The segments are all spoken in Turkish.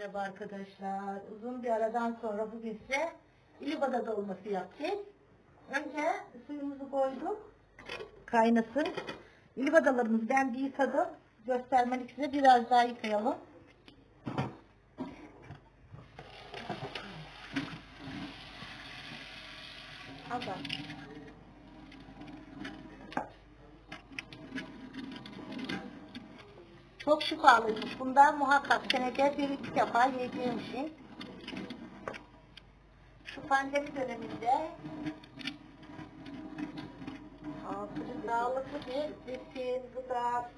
Merhaba arkadaşlar. Uzun bir aradan sonra bugün size ilibada dolması yapacağız. Önce suyumuzu koyduk. Kaynasın. İlibadalarımızı ben bir yıkadım. Göstermek size biraz daha yıkayalım. Al bak. Çok şifalıymış. Bundan muhakkak senede bir iki defa yediğim. Şu pandemi döneminde sağlıklı bir besin, gıda.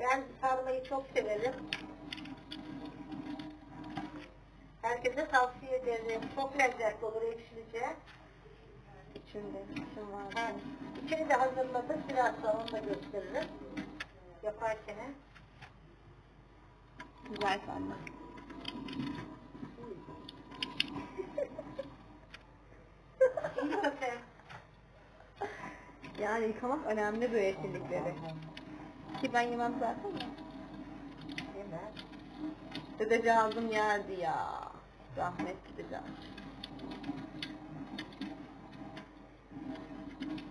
Ben sarmayı çok severim. Herkese tavsiye ederim. Çok lezzetli olur ekşilice. İçinde için var. Ha, içini de hazırladık. Biraz sonra onu da gösteririm. Yaparken. Güzel köfte. Yani yıkamak önemli bu yeşillikleri. Ki ben yemem zaten ya. Yemez. Dedeciğim yerdi ya. Rahmetli dedeciğim.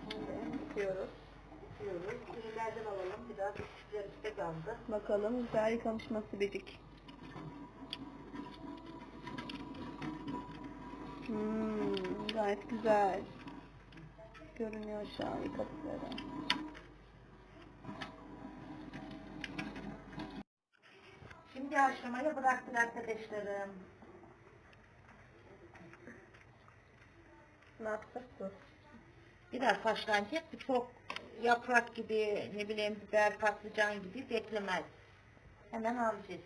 Şimdi yıkıyoruz. Ürünlerden alalım. Bir daha üstte kaldı. Bakalım güzel yıkamış nasıl becik. Hmm, gayet güzel. Görünüyor şu an yıkadıkları. Şimdi haşlamaya bıraktık arkadaşlarım. Ne yapacağız bu? Biraz haşlanacak. Bu çok yaprak gibi ne bileyim biber patlıcan gibi beklemez. Hemen alacağız.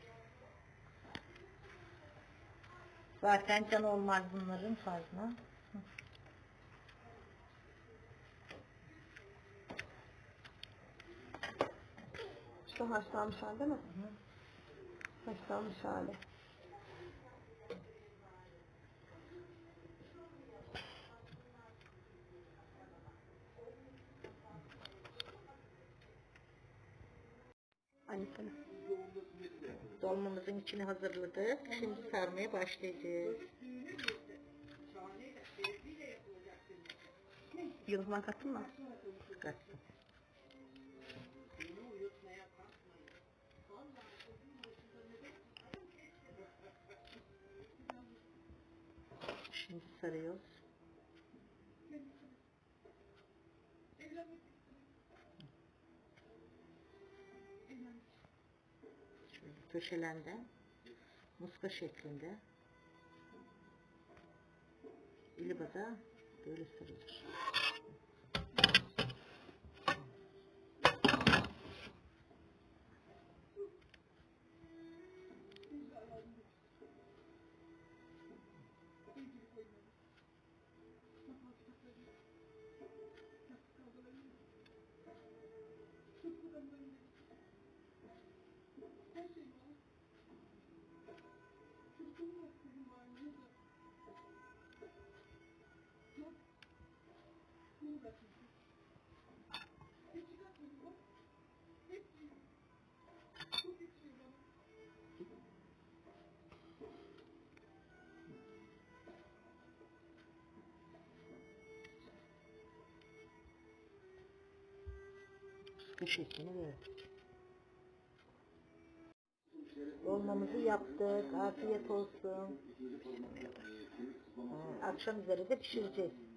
Zaten can olmaz bunların fazla. Hı. Şu haşlanmış hali değil mi? Haşlanmış hali. Annesine. Dolmamızın içini hazırladık. Şimdi sarmaya başlayacağız. Yıldızdan kattın mı? Kattım. Şimdi sarıyoruz. Şöyle köşelerde muska şeklinde ilibada böyle sarılır. Şeklini verdik. Dolmamızı yaptık. Afiyet olsun. Akşam üzeri de pişireceğiz.